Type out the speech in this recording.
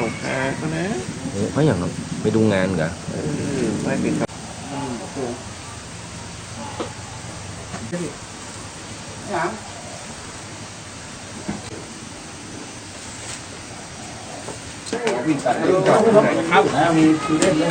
ตกหาเขานะเฮ้ยเพราะอย่างนั้นไปดูงานเหรอเออไม่เป็นครับวิ่งตัดเล่นจอดครับมีคือเล่นเลย